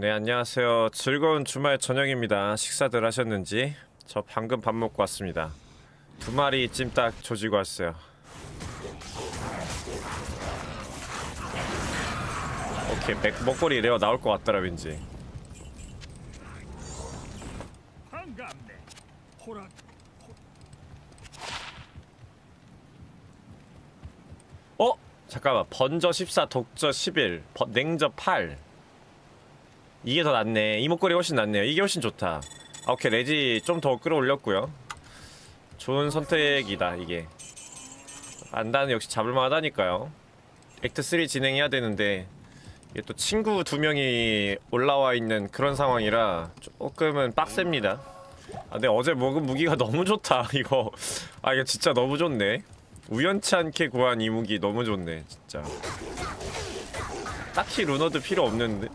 네 안녕하세요. 즐거운 주말 저녁입니다. 식사들 하셨는지? 저 방금 밥 먹고 왔습니다. 두 마리 찜닭 조지고 왔어요. 오케이 맥, 먹거리 레어 나올 것 같더라 왠지. 어? 잠깐만. 번저 14 독저 11 버, 냉저 8 이게 더 낫네. 이 목걸이 훨씬 낫네요. 이게 훨씬 좋다. 아, 오케이. 레지 좀 더 끌어올렸고요. 좋은 선택이다 이게. 안다는 역시 잡을만 하다니까요. 액트 3 진행해야 되는데 이게 또 친구 두 명이 올라와 있는 그런 상황이라 조금은 빡셉니다. 아 근데 어제 먹은 무기가 너무 좋다 이거. 아 이거 진짜 너무 좋네. 우연치 않게 구한 이 무기 너무 좋네 진짜. 딱히 루너도 필요 없는데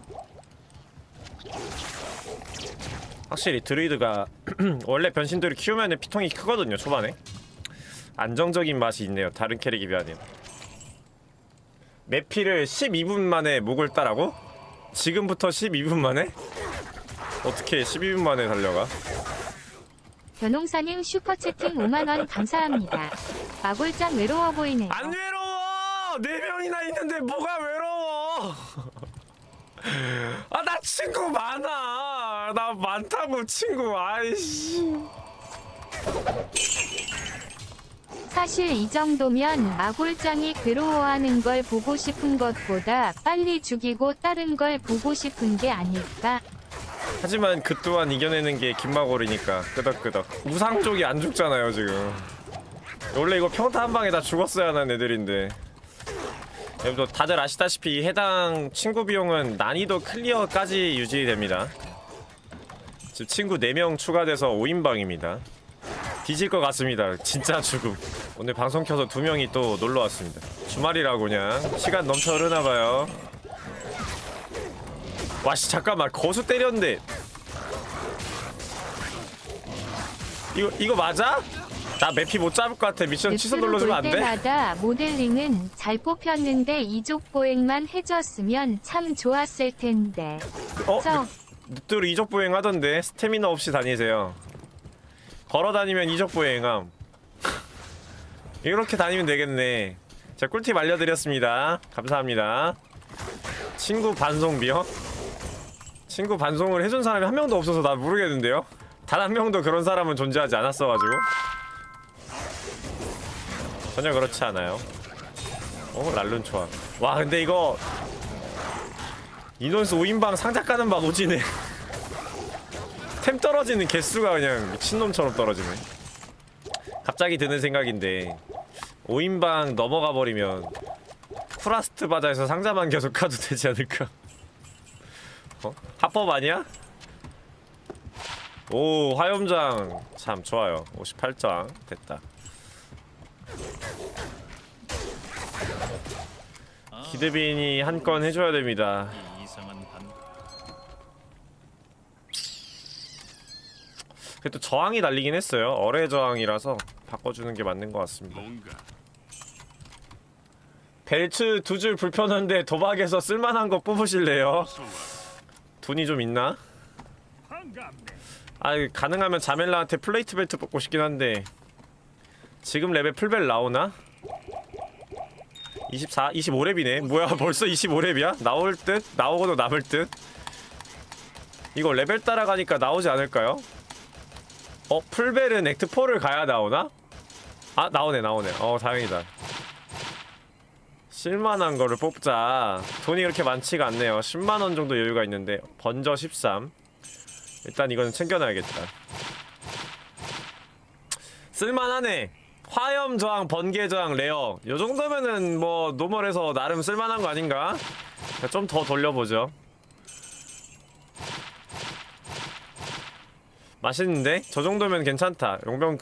확실히 드루이드가 원래 변신들을 키우면 피통이 크거든요 초반에 안정적인 맛이 있네요 다른 캐릭에 비하면 매피를 12분 만에 목을 따라고? 지금부터 12분 만에? 어떻게 12분 만에 달려가? 변홍사님 슈퍼채팅 5만원 감사합니다. 마골짱 외로워 보이네요. 안 외로워! 네 명이나 있는데 뭐가 외로워! 아, 나 친구 많아! 나 많다고, 친구, 아이씨. 사실 이 정도면 마골짱이 괴로워하는 걸 보고 싶은 것보다 빨리 죽이고 다른 걸 보고 싶은 게 아닐까? 하지만 그 또한 이겨내는 게 김마골이니까, 끄덕끄덕. 우상 쪽이 안 죽잖아요, 지금. 원래 이거 평타 한 방에 다 죽었어야 하는 애들인데. 여러분들 다들 아시다시피 해당 친구 비용은 난이도 클리어까지 유지됩니다. 지금 친구 4명 추가돼서 5인방입니다. 뒤질 것 같습니다. 진짜 죽음. 오늘 방송 켜서 두 명이 또 놀러 왔습니다. 주말이라고 그냥 시간 넘쳐 흐르나봐요. 와씨 잠깐만 거수 때렸는데 이거 이거 맞아? 나 매피 못 잡을 것 같아. 미션 취소 눌러주면 볼안 돼? 때마다 모델링은 잘 뽑혔는데 이족 보행만 해줬으면 참 좋았을 텐데. 어? 저 늑대로 이적 보행 하던데 스태미나 없이 다니세요. 걸어 다니면 이적 보행함. 이렇게 다니면 되겠네. 자 꿀팁 알려드렸습니다. 감사합니다. 친구 반송비요? 친구 반송을 해준 사람이 한 명도 없어서 나 모르겠는데요. 단 한 명도 그런 사람은 존재하지 않았어가지고 전혀 그렇지 않아요. 오 랄룬 좋아. 와 근데 이거 인원수 5인방 상자 까는 바 오지네 템 떨어지는 개수가 그냥 미친놈처럼 떨어지네 갑자기 드는 생각인데 5인방 넘어가 버리면 쿠라스트 바다에서 상자만 계속 가도 되지 않을까 어? 합법 아니야? 오 화염장 참 좋아요 58장 됐다 기드빈이 한 건 해줘야 됩니다 이상한 반 그래도 저항이 날리긴 했어요. 어뢰 저항이라서 바꿔주는 게 맞는 것 같습니다. 뭔가 벨트 두줄 불편한데 도박에서 쓸만한 거 뽑으실래요? 돈이 좀 있나? 반갑네. 아 가능하면 자멜라한테 플레이트 벨트 뽑고 싶긴 한데 지금 레벨 풀벨 나오나? 24, 25렙이네. 뭐야 벌써 25렙이야? 나올 듯? 나오고도 남을 듯? 이거 레벨 따라가니까 나오지 않을까요? 어? 풀벨은 액트 4를 가야 나오나? 아 나오네 나오네. 어 다행이다. 쓸만한 거를 뽑자. 돈이 그렇게 많지가 않네요. 10만원 정도 여유가 있는데 번저 13 일단 이거는 챙겨놔야겠다. 쓸만하네. 화염 저항, 번개 저항, 레어. 요 정도면은 뭐 노멀해서 나름 쓸만한 거 아닌가? 좀 더 돌려보죠. 맛있는데? 저 정도면 괜찮다. 용병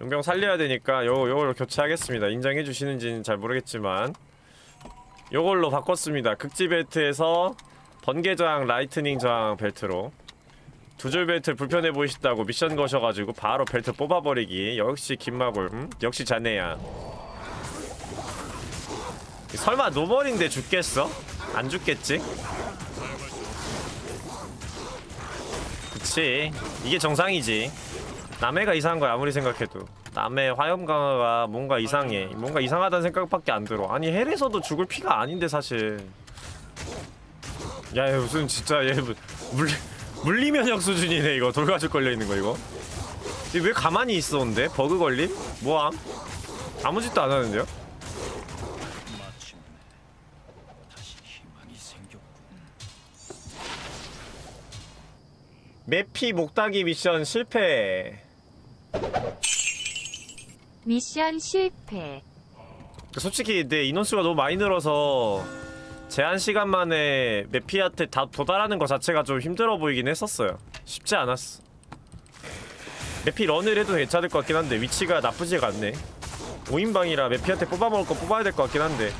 용병 살려야 되니까 요 요걸 교체하겠습니다. 인정해 주시는지는 잘 모르겠지만 요걸로 바꿨습니다. 극지 벨트에서 번개 저항, 라이트닝 저항 벨트로 두 줄 벨트 불편해 보이시다고 미션 거셔가지고 바로 벨트 뽑아버리기. 역시 김마골 음? 역시 자네야. 설마 노멀인데 죽겠어? 안 죽겠지? 그치. 이게 정상이지. 남해가 이상한 거야 아무리 생각해도. 남해 화염 강화가 뭔가 이상해. 뭔가 이상하다는 생각밖에 안 들어. 아니 헬에서도 죽을 피가 아닌데 사실. 야얘 무슨 진짜 얘 무- 물리 물리면역 수준이네 이거. 돌가죽 걸려 있는 거 이거. 이왜 가만히 있어 근데? 버그 걸림? 뭐함? 아무 짓도 안 하는데요. 매피 목따기 미션 실패. 미션 실패. 솔직히 내 인원수가 너무 많이 늘어서 제한 시간 만에 메피한테 다 도달하는 것 자체가 좀 힘들어 보이긴 했었어요. 쉽지 않았어. 메피 런을 해도 괜찮을 것 같긴 한데 위치가 나쁘지가 않네. 5인방이라 메피한테 뽑아먹을 거 뽑아야 될 것 같긴 한데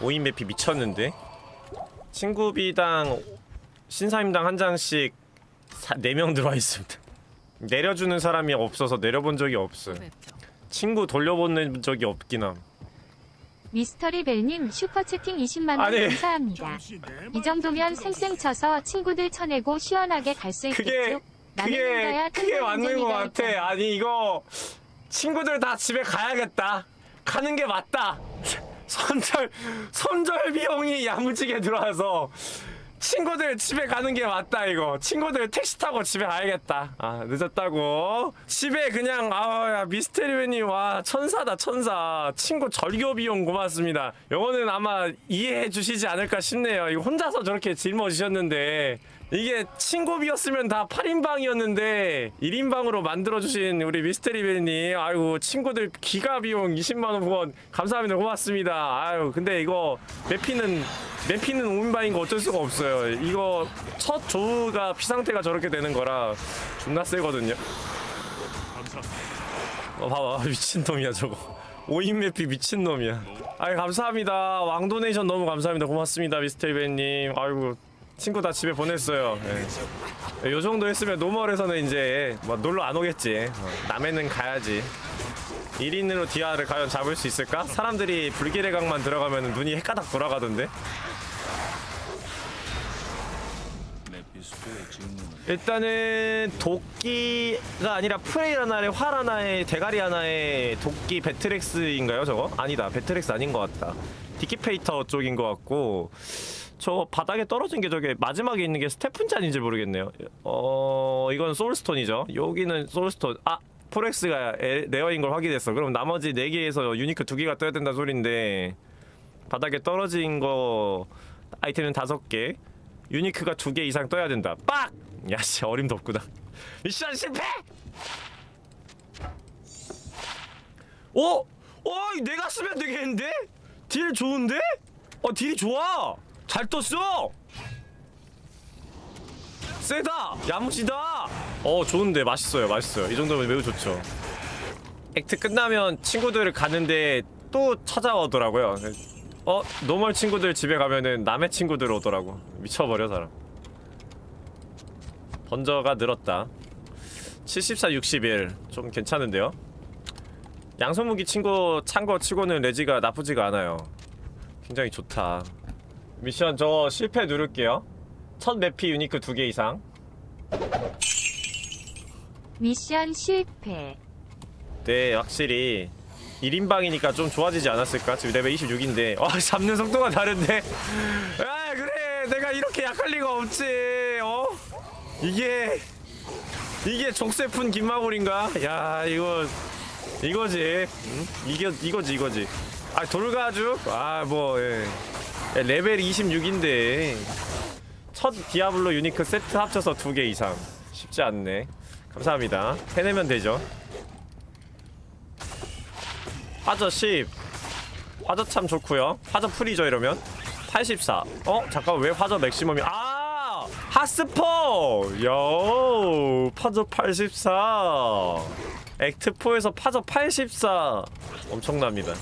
5인 메피 미쳤는데 친구비당 신사임당 한 장씩 4명 들어와 있습니다. 내려주는 사람이 없어서 내려본 적이 없어요. 친구 돌려보낸 적이 없긴 함. 미스터리 벨님 슈퍼채팅 20만원 아니. 감사합니다. 이 정도면 쌩쌩 쳐서 친구들 쳐내고 시원하게 갈 수 그게 있겠죠? 혼자야 그게 그게 맞는 것 인생이다 같아. 아니 이거 친구들 다 집에 가야겠다. 가는 게 맞다. 손절 손절 비용이 야무지게 들어와서 친구들 집에 가는 게 맞다 이거. 친구들 택시 타고 집에 가야겠다. 아 늦었다고. 집에 그냥 아야 미스테리맨님 와 천사다 천사. 친구 절교 비용 고맙습니다. 요거는 아마 이해해 주시지 않을까 싶네요. 이거 혼자서 저렇게 짊어지셨는데 이게 친구비였으면 다 8인방이었는데 1인방으로 만들어주신 우리 미스테리맨님 아이고 친구들 기가 비용 20만원 후원 감사합니다. 고맙습니다. 아유 근데 이거 매피는 매피는 5인방인 거 어쩔 수가 없어요. 이거 첫 조우가 피상태가 저렇게 되는 거라 존나 세거든요. 어 봐봐. 미친놈이야 저거. 5인 매피 미친놈이야. 아이 감사합니다. 왕도네이션 너무 감사합니다. 고맙습니다 미스테리맨님. 아이고 친구 다 집에 보냈어요. 예. 요 정도 했으면 노멀에서는 이제 뭐 놀러 안 오겠지. 어, 남해는 가야지. 1인으로 디아를 과연 잡을 수 있을까? 사람들이 불길의 강만 들어가면 눈이 헷가닥 돌아가던데? 일단은 도끼가 아니라 프레이 하나에 활 하나에 대가리 하나에 도끼 배트렉스인가요 저거? 아니다. 배트렉스 아닌 것 같다. 디키페이터 쪽인 것 같고 저 바닥에 떨어진 게 저게 마지막에 있는 게 스테픈지 아닌지 모르겠네요 어 이건 소울스톤이죠 여기는 소울스톤 아 포렉스가 에- 레어인 걸 확인했어 그럼 나머지 4개에서 유니크 2개가 떠야 된다는 소린데 바닥에 떨어진 거 아이템은 5개 유니크가 2개 이상 떠야 된다 빡! 야씨 어림도 없구나 미션 실패! 어? 어? 내가 쓰면 되겠는데? 딜 좋은데? 어 딜이 좋아 잘 떴어! 세다! 야무지다! 어 좋은데. 맛있어요 맛있어요. 이 정도면 매우 좋죠. 액트 끝나면 친구들 가는데 또 찾아오더라고요. 어 노멀 친구들 집에 가면은 남의 친구들 오더라고. 미쳐버려 사람. 번저가 늘었다. 74 61 좀 괜찮은데요? 양손무기 친구 찬거 치고는 레지가 나쁘지가 않아요. 굉장히 좋다 미션 저 실패 누를게요 첫 매피 유니크 두 개 이상 미션 실패. 네 확실히 1인방이니까 좀 좋아지지 않았을까? 지금 레벨 26인데 어 잡는 속도가 다른데 아 그래 내가 이렇게 약할 리가 없지 어? 이게 이게 족쇄푼 김마골인가? 야 이거 이거지 응? 이게 이거지 이거지 아 돌가죽? 아 뭐 예. 야, 레벨 26인데 첫 디아블로 유니크 세트 합쳐서 두 개 이상. 쉽지 않네. 감사합니다. 해내면 되죠. 화저 10 화저 참 좋고요. 화저 풀이죠 이러면? 84 어? 잠깐 왜 화저 맥시멈이? 아! 하스퍼! 요! 파저 84 액트4에서 파저 84 엄청납니다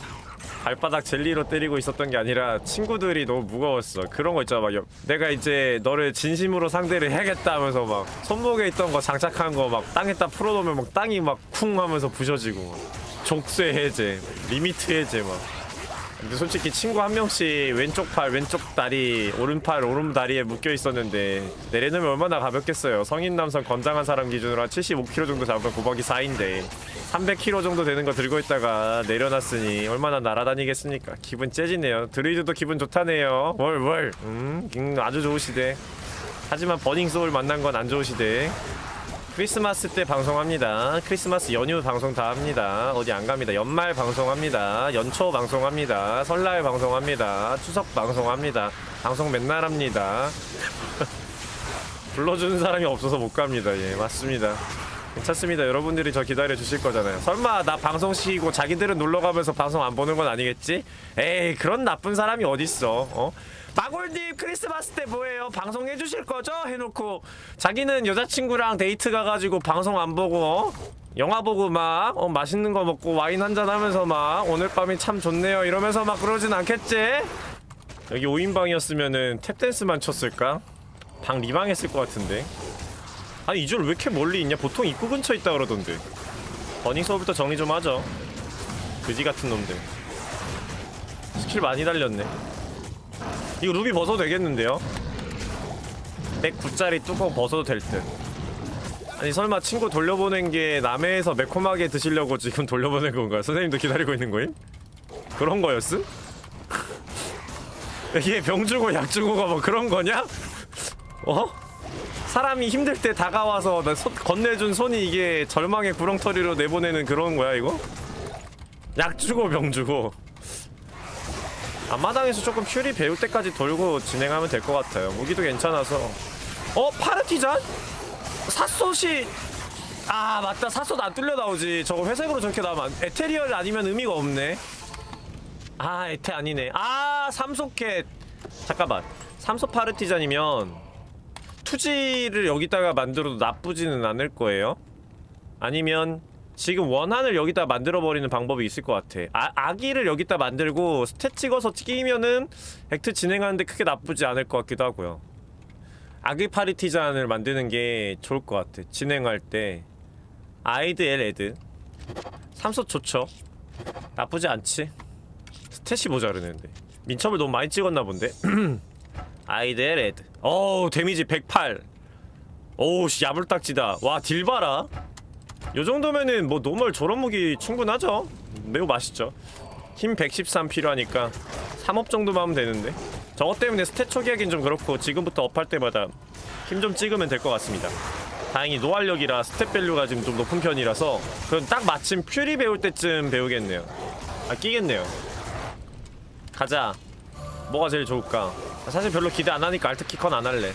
발바닥 젤리로 때리고 있었던 게 아니라 친구들이 너무 무거웠어. 그런 거 있잖아 막 여- 내가 이제 너를 진심으로 상대를 해야겠다 하면서 막 손목에 있던 거 장착한 거 막 땅에다 풀어놓으면 막 땅이 막 쿵 하면서 부셔지고 족쇄 해제 리미트 해제 막 근데 솔직히 친구 한 명씩 왼쪽 팔 왼쪽 다리 오른팔 오른다리에 묶여 있었는데 내려놓으면 얼마나 가볍겠어요. 성인 남성 건장한 사람 기준으로 한 75kg 정도 잡으면 고박이 4인데 300kg 정도 되는 거 들고 있다가 내려놨으니 얼마나 날아다니겠습니까? 기분 째지네요. 드루이드도 기분 좋다네요. 뭘뭘 음, 음 아주 좋으시대. 하지만 버닝 소울 만난 건 안 좋으시대 크리스마스 때 방송합니다. 크리스마스 연휴 방송 다 합니다. 어디 안 갑니다. 연말 방송합니다. 연초 방송합니다. 설날 방송합니다. 추석 방송합니다. 방송 맨날 합니다. 불러주는 사람이 없어서 못 갑니다. 예, 맞습니다. 괜찮습니다. 여러분들이 저 기다려 주실 거잖아요. 설마 나 방송 쉬고 자기들은 놀러 가면서 방송 안 보는 건 아니겠지? 에이, 그런 나쁜 사람이 어딨어. 어? 마골님 크리스마스 때 뭐예요? 방송 해주실 거죠? 해놓고 자기는 여자친구랑 데이트 가가지고 방송 안 보고 어? 영화 보고 막 어, 맛있는 거 먹고 와인 한잔 하면서 막 오늘 밤이 참 좋네요 이러면서 막 그러진 않겠지? 여기 5인방이었으면은 탭댄스만 쳤을까? 방 리방했을 것 같은데 아니 이줄 왜 이렇게 멀리 있냐? 보통 입구 근처 있다 그러던데 버닝 서부터 정리 좀 하죠 그지 같은 놈들 스킬 많이 달렸네 이거 루비 벗어도 되겠는데요? 109짜리 뚜껑 벗어도 될 듯. 아니 설마 친구 돌려보낸 게 남해에서 매콤하게 드시려고 지금 돌려보낸 건가요? 선생님도 기다리고 있는 거임? 그런 거였음? 이게 병 주고 약 주고가 뭐 그런 거냐? 어? 사람이 힘들 때 다가와서 나 손- 건네준 손이 이게 절망의 구렁텅이로 내보내는 그런 거야 이거? 약 주고 병 주고 앞마당에서 조금 퓨리 배울 때까지 돌고 진행하면 될 것 같아요. 무기도 괜찮아서. 어? 파르티잔? 삿솥이 아 맞다 삿솥 안 뚫려 나오지 저거 회색으로 저렇게 나오면 안- 에테리얼 아니면 의미가 없네 아 에테 아니네 아 삼소켓 잠깐만 삼소 파르티잔이면 투지를 여기다가 만들어도 나쁘지는 않을 거예요 아니면 지금 원한을 여기다 만들어버리는 방법이 있을 것 같아. 아, 아기를 여기다 만들고 스탯 찍어서 끼면은 액트 진행하는데 크게 나쁘지 않을 것 같기도 하고요. 아기 파리티잔을 만드는 게 좋을 것 같아. 진행할 때. 아이드 엘 에드. 삼소 좋죠? 나쁘지 않지? 스탯이 모자르는데. 민첩을 너무 많이 찍었나 본데. 아이드 엘 에드. 어우 데미지 108 오우 씨 야불딱지다. 와 딜 봐라 요 정도면은 뭐 노멀 저런 무기 충분하죠. 매우 맛있죠. 힘 113 필요하니까 3업 정도만 하면 되는데. 저것 때문에 스탯 초기하긴 좀 그렇고 지금부터 업할 때마다 힘 좀 찍으면 될 것 같습니다. 다행히 노활력이라 스탯 밸류가 지금 좀 높은 편이라서 그건 딱 마침 퓨리 배울 때쯤 배우겠네요. 아 끼겠네요. 가자. 뭐가 제일 좋을까? 사실 별로 기대 안 하니까 알트키컨 안 할래.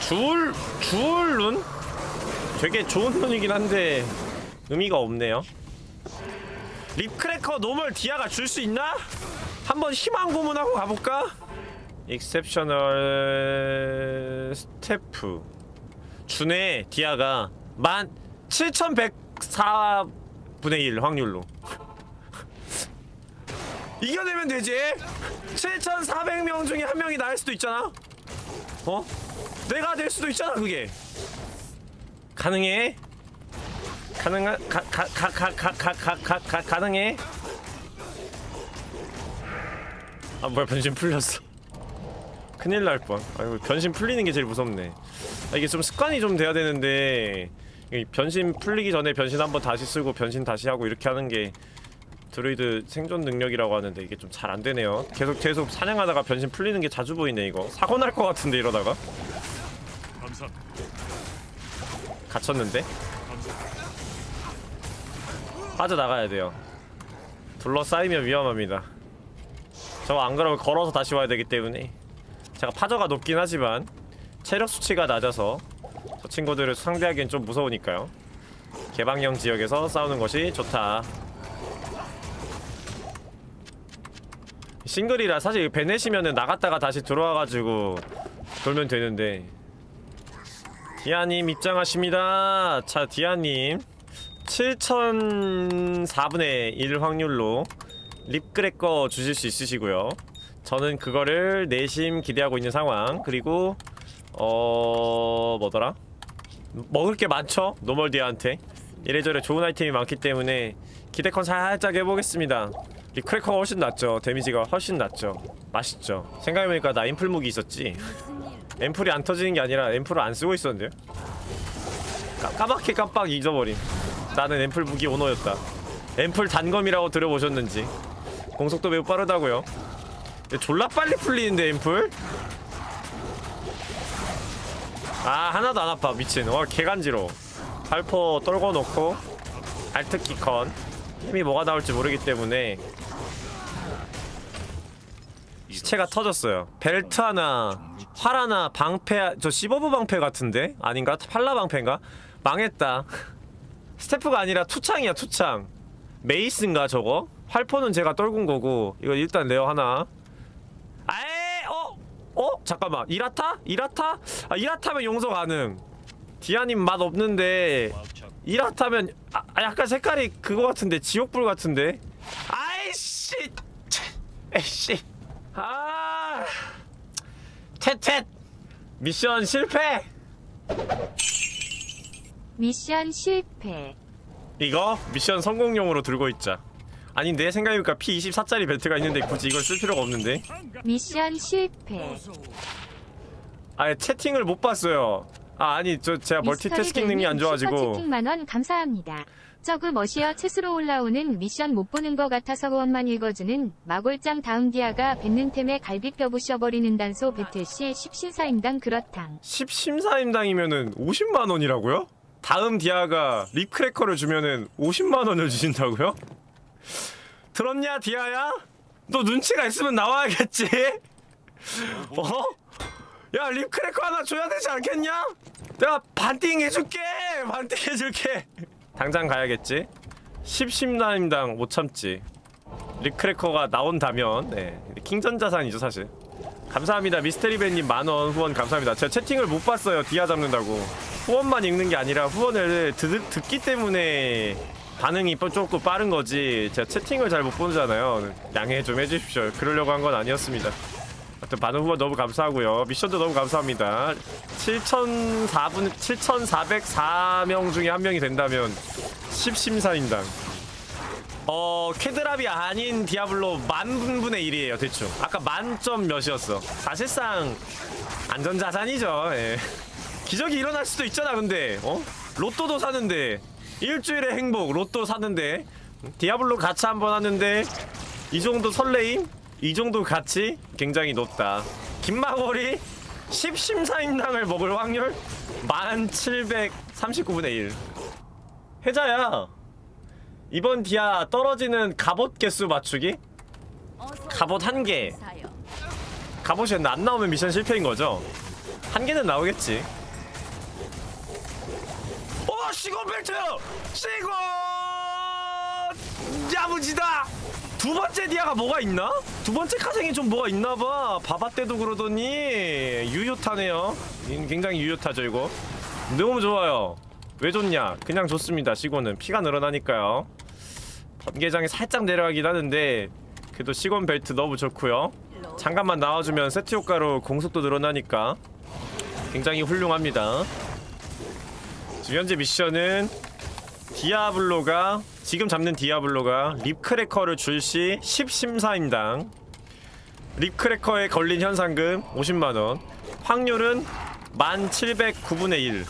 주울 주울 룬? 되게 좋은 룬이긴 한데 의미가 없네요 립크래커 노멀 디아가 줄 수 있나? 한번 희망 고문하고 가볼까? 익셉셔널 스태프 주네 디아가 만 7104분의 1 확률로 이겨내면 되지 7400명 중에 한 명이 나일 수도 있잖아 어? 내가 될 수도 있잖아 그게 가능해? 가능한 가가가가가가가 가능해? 아 뭐야 변신 풀렸어. 큰일 날 뻔. 아이고 변신 풀리는 게 제일 무섭네. 아, 이게 좀 습관이 좀 돼야 되는데 변신 풀리기 전에 변신 한번 다시 쓰고 변신 다시 하고 이렇게 하는 게 드루이드 생존 능력이라고 하는데 이게 좀 잘 안 되네요. 계속 계속 사냥하다가 변신 풀리는 게 자주 보이네 이거. 사고 날 것 같은데 이러다가. 감사. 갇혔는데 감사. 빠져 나가야 돼요. 둘러싸이면 위험합니다. 저거 안 그러면 걸어서 다시 와야 되기 때문에 제가 파저가 높긴 하지만 체력 수치가 낮아서 저 친구들을 상대하기엔 좀 무서우니까요. 개방형 지역에서 싸우는 것이 좋다. 싱글이라 사실 베넷이면은 나갔다가 다시 들어와가지고 돌면 되는데 디아님 입장하십니다. 자 디아님 7004분의 1 확률로 립그래커 주실 수 있으시고요. 저는 그거를 내심 기대하고 있는 상황. 그리고 어 뭐더라? 먹을 게 많죠. 노멀디아한테 이래저래 좋은 아이템이 많기 때문에 기대컨 살짝 해보겠습니다. 리크래커가 훨씬 낫죠 데미지가 훨씬 낫죠 맛있죠 생각해보니까 나 앰플 무기 있었지 앰플이 안 터지는 게 아니라 앰플을 안 쓰고 있었는데요? 까, 까맣게 깜빡 잊어버림 나는 앰플 무기 오너였다. 앰플 단검이라고 들어보셨는지. 공속도 매우 빠르다고요. 졸라 빨리 풀리는데 앰플? 아 하나도 안 아파 미친. 와 개간지러 발포 떨궈 놓고 알트키 컨 힘이 뭐가 나올지 모르기 때문에 시체가 터졌어요. 벨트 하나 활 하나 방패 저 시버브 방패 같은데? 아닌가? 팔라 방패인가? 망했다. 스태프가 아니라 투창이야 투창. 메이스인가 저거? 활포는 제가 떨군 거고 이거 일단 레어 하나. 아에 어? 어? 잠깐만. 이라타? 이라타? 아 이라타면 용서 가능. 디아님 맛 없는데 이라타면 아, 아, 약간 색깔이 그거 같은데 지옥불 같은데? 아이씨! 에이씨 아 텟텟 미션 실패 미션 실패. 이거 미션 성공용으로 들고 있자 아닌데 생각해보니까 P24짜리 벨트가 있는데 굳이 이걸 쓸 필요가 없는데 미션 실패. 아예 채팅을 못 봤어요 아 아니 저 제가 멀티태스킹 능력이 안 좋아가지고 채팅 만원 감사합니다. 저그 머시어 채스로 올라오는 미션 못 보는 것 같아서 원만 읽어주는 마골장 다음 디아가 뱉는 템에 갈비뼈 부셔버리는 단소 배틀 시 십신사임당 그렇당. 10심사임당이면은 50만원이라고요? 다음 디아가 립크래커를 주면은 50만원을 주신다고요? 들었냐 디아야? 너 눈치가 있으면 나와야겠지? 어? 야 립크래커 하나 줘야 되지 않겠냐? 내가 반띵 해줄게 반띵 해줄게 당장 가야겠지? 10심사임당 못 참지. 립크래커가 나온다면 네. 킹전 자산이죠 사실. 감사합니다 미스테리밴님 만원 후원 감사합니다. 제가 채팅을 못 봤어요 디아 잡는다고. 후원만 읽는 게 아니라 후원을 듣, 듣기 때문에 반응이 빠- 조금 빠른 거지. 제가 채팅을 잘 못 보잖아요. 양해 좀 해주십시오. 그러려고 한 건 아니었습니다 하여튼 반응 후원 너무 감사하고요. 미션도 너무 감사합니다. 7,004분 7,404명 중에 한 명이 된다면 10심사인당. 어 캐드랍이 아닌 디아블로 만 분분의 1이에요 대충. 아까 만점 몇이었어. 사실상 안전자산이죠 예. 기적이 일어날 수도 있잖아 근데. 어? 로또도 사는데 일주일의 행복 로또 사는데 디아블로 같이 한번 하는데 이 정도 설레임? 이 정도 가치 굉장히 높다 김마골이 10심사임당을 먹을 확률 1739분의 1 해자야 이번 디아 떨어지는 갑옷 개수 맞추기? 갑옷 한 개. 갑옷이 안 나오면 미션 실패인 거죠? 한 개는 나오겠지. 어, 시건 벨트! 시건! 야무지다! 두 번째 디아가 뭐가 있나? 두 번째 카생이 좀 뭐가 있나봐. 바바 때도 그러더니 유효타네요. 음, 굉장히 유효타죠 이거. 너무 좋아요. 왜 좋냐? 그냥 좋습니다. 시곤은 피가 늘어나니까요. 번개장이 살짝 내려가긴 하는데 그래도 시곤 벨트 너무 좋고요. 잠깐만 나와주면 세트 효과로 공속도 늘어나니까 굉장히 훌륭합니다. 지금 현재 미션은 디아블로가 지금 잡는 디아블로가 립크래커를 줄 시 10심사임당 립크래커에 걸린 현상금 50만원 확률은 1709분의 1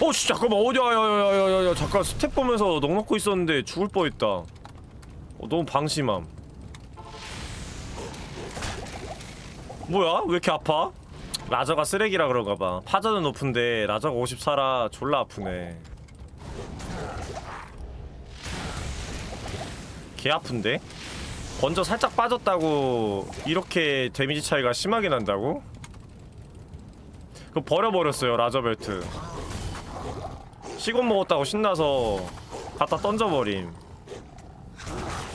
어, 씨, 잠깐만, 어디야, 야, 야, 야, 야, 야, 잠깐 스텝 보면서 넉 놓고 있었는데 죽을 뻔했다. 어, 너무 방심함. 뭐야? 왜 이렇게 아파? 라저가 쓰레기라 그런가 봐. 파전은 높은데 라저가 54라 졸라 아프네. 개 아픈데? 먼저 살짝 빠졌다고 이렇게 데미지 차이가 심하게 난다고? 그거 버려버렸어요 라저 벨트. 시곤 먹었다고 신나서 갖다 던져버림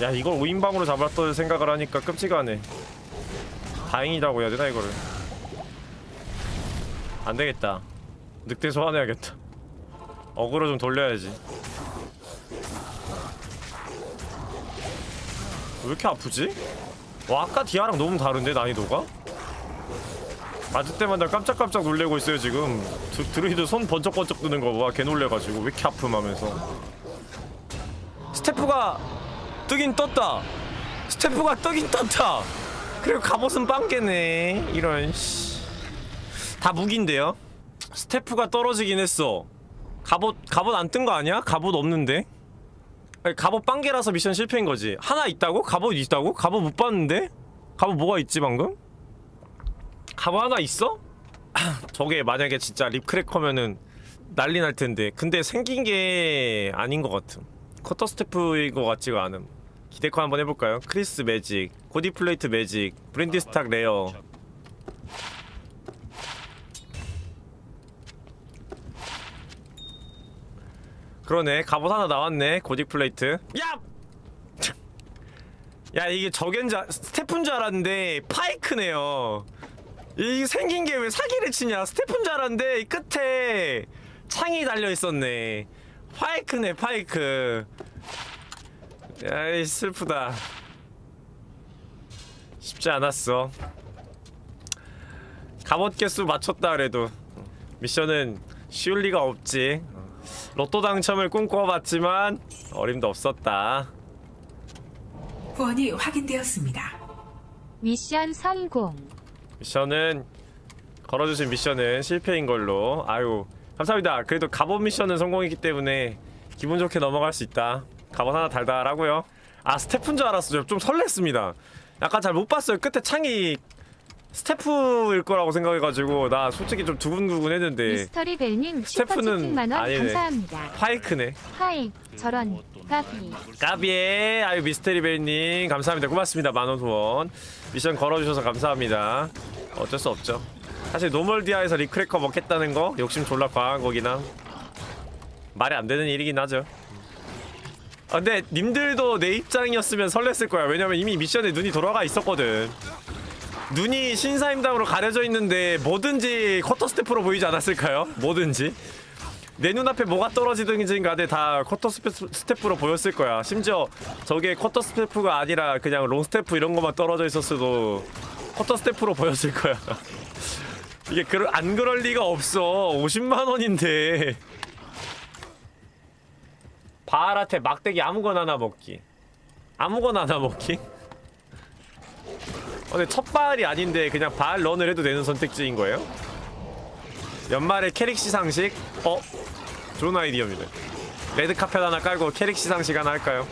야 이걸 5인방으로 잡았던 생각을 하니까 끔찍하네 다행이라고 해야 되나 이거를 안되겠다. 늑대 소환해야겠다. 어그로 좀 돌려야지. 왜 이렇게 아프지? 와 아까 디아랑 너무 다른데 난이도가? 맞을 때마다 깜짝깜짝 놀래고 있어요 지금. 드, 드루이드 손 번쩍번쩍 뜨는 거봐 개 놀래가지고. 왜 이렇게 아픔 하면서. 스태프가 뜨긴 떴다. 스태프가 뜨긴 떴다. 그리고 갑옷은 빵개네. 이런 씨. 다 무기인데요 스태프가 떨어지긴 했어 갑옷 갑옷 안 뜬 거 아니야? 갑옷 없는데 아니, 갑옷 빵개라서 미션 실패인 거지 하나 있다고? 갑옷 있다고? 갑옷 못 봤는데? 갑옷 뭐가 있지 방금? 갑옷 하나 있어? 저게 만약에 진짜 립크래커면은 난리 날 텐데 근데 생긴 게 아닌 것 같음 커터 스태프인 것 같지가 않음 기대코 한번 해볼까요? 크리스 매직 고디 플레이트 매직 브랜디 스탁 레어 그러네. 갑옷 하나 나왔네. 고딕 플레이트. 야! 야 이게 저겐 줄 알- 스태프인 줄 알았는데 파이크네요. 이게 생긴 게 왜 사기를 치냐? 스태프인 줄 알았는데 이 끝에 창이 달려 있었네. 파이크네 파이크. 야이 슬프다. 쉽지 않았어. 갑옷 개수 맞췄다 그래도. 미션은 쉬울 리가 없지 로또 당첨을 꿈꿔봤지만 어림도 없었다. 후원이 확인되었습니다. 미션 성공. 미션은 걸어주신 미션은 실패인 걸로. 아유 감사합니다. 그래도 갑옷 미션은 성공했기 때문에 기분 좋게 넘어갈 수 있다. 갑옷 하나 달달하고요. 아 스태프인 줄 알았어요 좀 설렜습니다. 약간 잘 못 봤어요. 끝에 창이 스태프일 거라고 생각해가지고 나 솔직히 좀 두근두근 했는데 미스터리 벨님 네. 스태프는 슈퍼채팅 만원? 아니네. 감사합니다. 파이크네. 하이 저런 까비. 까비에. 아유 미스테리벨님 감사합니다. 고맙습니다. 만원 후원. 미션 걸어주셔서 감사합니다. 어쩔 수 없죠. 사실 노멀디아에서 리크래커 먹겠다는 거 욕심 졸라 과한 거기나 말이 안 되는 일이긴 하죠. 아, 근데 님들도 내 입장이었으면 설렜을 거야. 왜냐면 이미 미션에 눈이 돌아가 있었거든 눈이 신사임당으로 가려져 있는데 뭐든지 커터 스태프로 보이지 않았을까요? 뭐든지 내 눈앞에 뭐가 떨어지든지 간에 다 쿼터 스pe- 스태프로 보였을 거야. 심지어 저게 쿼터 스태프가 아니라 그냥 롱 스태프 이런 것만 떨어져 있었어도 쿼터 스태프로 보였을 거야. 이게 그, 안 그럴 리가 없어. 50만 원인데. 바알한테 막대기 아무거나 하나 먹기. 아무거나 하나 먹기? 어, 근데 첫 바알이 아닌데 그냥 바알 런을 해도 되는 선택지인 거예요? 연말에 캐릭 시상식? 어? 좋은 아이디어입니다. 레드 카펫 하나 깔고 캐릭 시상식 하나 할까요?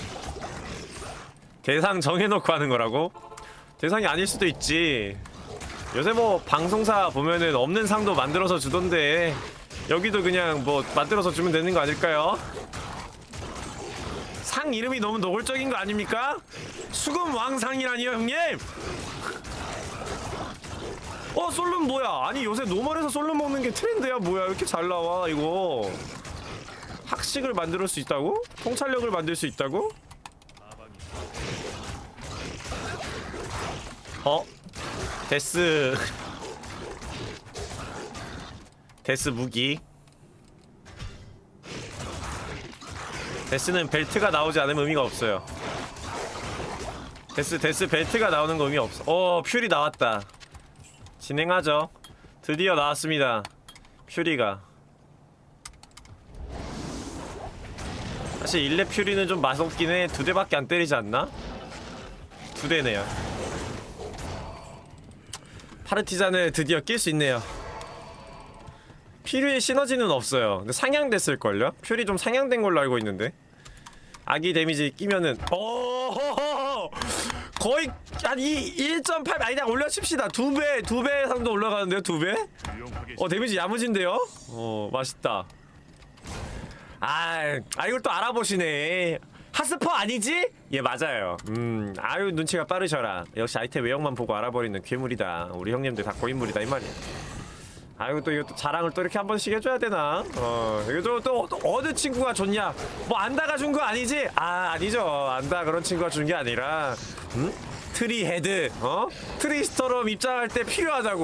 대상 정해놓고 하는 거라고? 대상이 아닐 수도 있지. 요새 뭐 방송사 보면은 없는 상도 만들어서 주던데 여기도 그냥 뭐 만들어서 주면 되는 거 아닐까요? 상 이름이 너무 노골적인 거 아닙니까? 수금 왕상이라니요 형님? 어 솔룸 뭐야 아니 요새 노멀에서 솔룸 먹는 게 트렌드야 뭐야 왜 이렇게 잘 나와 이거 학식을 만들 수 있다고? 통찰력을 만들 수 있다고? 어? 데스 데스 무기 데스는 벨트가 나오지 않으면 의미가 없어요 데스 데스 벨트가 나오는 거 의미 없어 어 퓨리 나왔다 진행하죠. 드디어 나왔습니다. 퓨리가. 사실 일렙 퓨리는 좀 맛없긴 해. 두 대밖에 안 때리지 않나? 두 대네요. 파르티잔을 드디어 낄 수 있네요. 퓨리의 시너지는 없어요. 근데 상향됐을걸요? 퓨리 좀 상향된 걸로 알고 있는데. 아기 데미지 끼면은 오 거의 한1.8 아니다 올려칩시다 두 배 두 배 상도 올라가는데요 두 배? 유용하게 어 데미지 야무진데요? 어 맛있다 아, 아 이걸 또 알아보시네 하스퍼 아니지? 예 맞아요 음 아유 눈치가 빠르셔라 역시 아이템 외형만 보고 알아버리는 괴물이다 우리 형님들 다 고인물이다 이 말이야 아이고 또 이것도 자랑을 또 이렇게 한 번씩 해줘야 되나? 어 이거 또, 또, 또 어느 친구가 줬냐? 뭐 안다가 준 거 아니지? 아 아니죠 안다 그런 친구가 준 게 아니라 음? 트리 헤드 어? 트리스터럼 입장할 때 필요하다고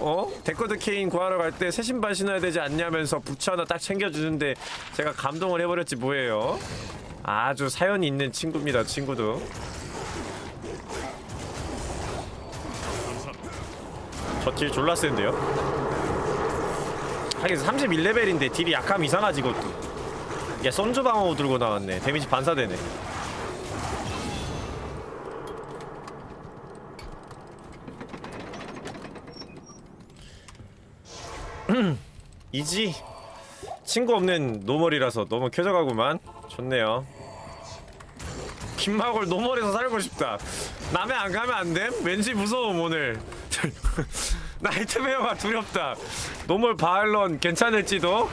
어? 데코드 케인 구하러 갈 때 새 신발 신어야 되지 않냐면서 부츠 하나 딱 챙겨주는데 제가 감동을 해버렸지 뭐예요? 아주 사연이 있는 친구입니다 친구도. 저 딜 졸라 센데요? 하긴 31레벨인데 딜이 약함 이상하지 이것도. 야 썬주 방어 들고 나왔네. 데미지 반사되네. 이지? 친구 없는 노멀이라서 너무 쾌적하구만. 좋네요. 김마골 노멀에서 살고 싶다. 남해 안 가면 안 됨? 왠지 무서움 오늘 나이트메어가 두렵다. 노멀 바알런 괜찮을지도?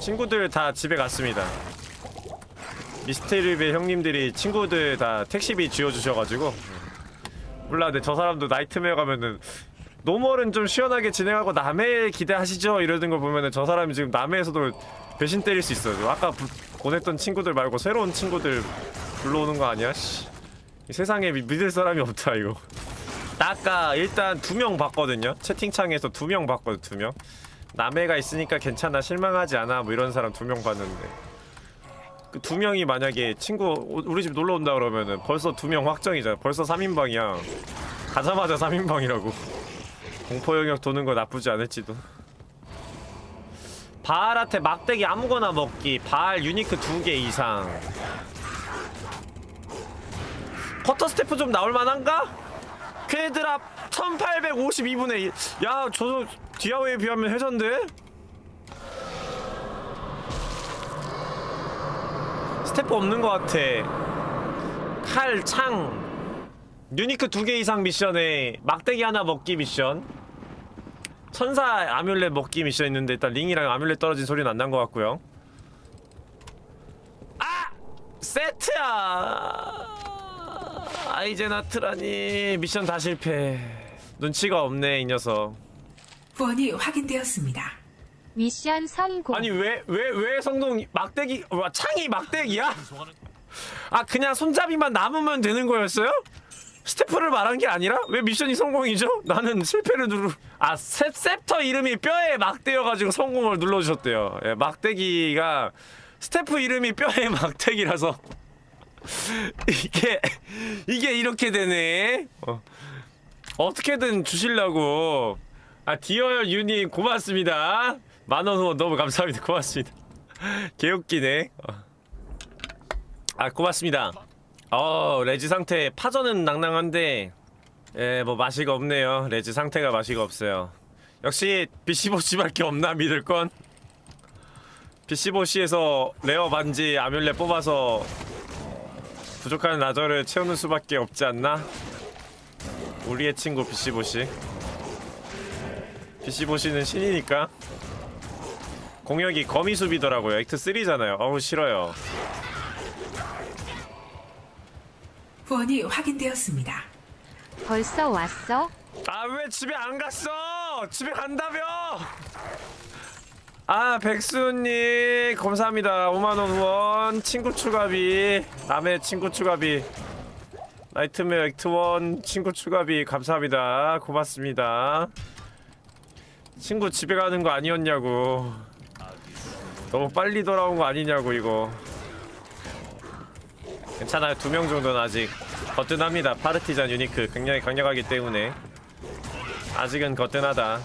친구들 다 집에 갔습니다. 미스테리베 형님들이 친구들 다 택시비 쥐어주셔가지고. 몰라 근데 저 사람도 나이트메어 가면은 노멀은 좀 시원하게 진행하고 남해 기대하시죠? 이러는 걸 보면은 저 사람이 지금 남해에서도 배신 때릴 수 있어요. 아까 부, 보냈던 친구들 말고 새로운 친구들 불러오는 거 아니야? 씨. 이 세상에 미- 믿을 사람이 없다 이거. 나 아까 일단 두 명 봤거든요. 채팅창에서 두 명 봤거든 두명. 남해가 있으니까 괜찮아 실망하지 않아 뭐 이런 사람 두 명 봤는데. 그 두 명이 만약에 친구 오- 우리 집 놀러 온다 그러면은 벌써 두 명 확정이잖아. 벌써 3인방이야. 가자마자 3인방이라고. 공포 영역 도는 거 나쁘지 않을지도. 바알한테 막대기 아무거나 먹기. 바알 유니크 두 개 이상. 퍼터 스태프 좀 나올 만한가? 쾌드랍 1852분의 1. 야, 저도 디아웨이에 비하면 해전데? 스태프 없는 것 같아. 칼, 창. 유니크 두 개 이상 미션에 막대기 하나 먹기 미션. 천사 아뮬렛 먹기 미션 있는데 일단 링이랑 아뮬렛 떨어진 소리는 안 난 것 같고요. 아! 세트야! 아이제나트라니 미션 다 실패. 눈치가 없네 이 녀석. 후원이 확인되었습니다. 미션 성공. 아니 왜 왜 왜 성동 막대기 와 창이 막대기야? 아 그냥 손잡이만 남으면 되는 거였어요? 스태프를 말한 게 아니라 왜 미션이 성공이죠? 나는 실패를 누르 아 셉, 셉터 이름이 뼈에 막대여가지고 성공을 눌러주셨대요 예, 막대기가 스태프 이름이 뼈에 막대기라서 이게 이게 이렇게 되네. 어. 어떻게든 주실라고. 아 디얼 유님 고맙습니다. 만원 후원 너무 감사합니다. 고맙습니다. 개웃기네. 어. 아 고맙습니다. 어 레지 상태 파전은 낭낭한데 예뭐 맛이가 없네요. 레지 상태가 맛이가 없어요. 역시 BC5C밖에 없나 믿을 건? BC5C에서 레어 반지 아뮬렛 뽑아서 부족한 라저를 채우는 수밖에 없지 않나 우리의 친구 BC5C BC5C는 신이니까 공격이 거미수비더라고요 액트 3잖아요 어우 싫어요 후원이 확인되었습니다. 벌써 왔어? 아 왜 집에 안 갔어? 집에 간다며? 아 백수님 감사합니다. 5만원 후원 친구 추가비 남의 친구 추가비. 나이트메어 액트원 친구 추가비 감사합니다. 고맙습니다. 친구 집에 가는 거 아니었냐고. 너무 빨리 돌아온 거 아니냐고 이거. 괜찮아요. 두 명 정도는 아직 거뜬합니다. 파르티잔 유니크 굉장히 강력하기 때문에. 아직은 거뜬하다.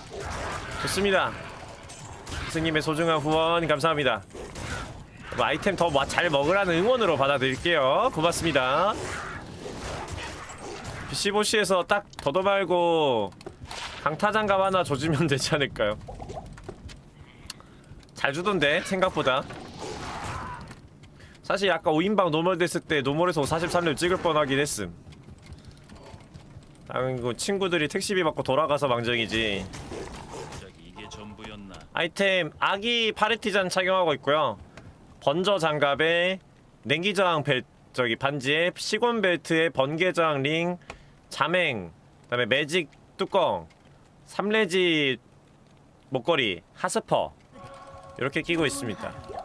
좋습니다 스님의 소중한 후원 감사합니다. 뭐 아이템 더 잘 먹으라는 응원으로 받아들일게요. 고맙습니다. BC5C에서 딱 더도 말고 강타장갑 하나 줘주면 되지 않을까요? 잘 주던데 생각보다. 사실 아까 5인방 노멀 됐을 때 노멀에서 43렙 찍을 뻔하긴 했음. 아이고 친구들이 택시비 받고 돌아가서 망정이지 아이템 아기 파르티잔 착용하고 있고요. 번저 장갑에 냉기저항 벨 저기 반지에 시권 벨트에 번개저항 링 자맹 그다음에 매직 뚜껑 삼레지 목걸이 하스퍼 이렇게 끼고 있습니다